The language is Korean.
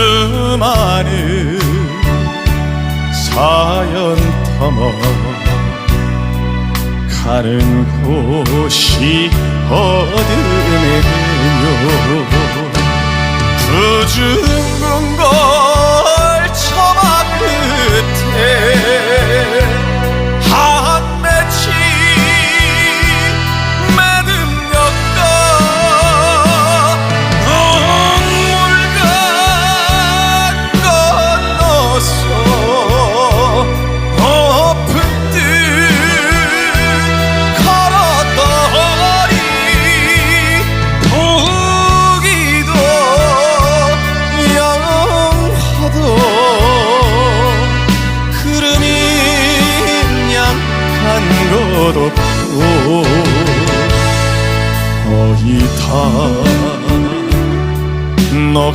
수많은 사연 터머 가는 곳이 어디네요? 부주 걸어도 거의 다 넋.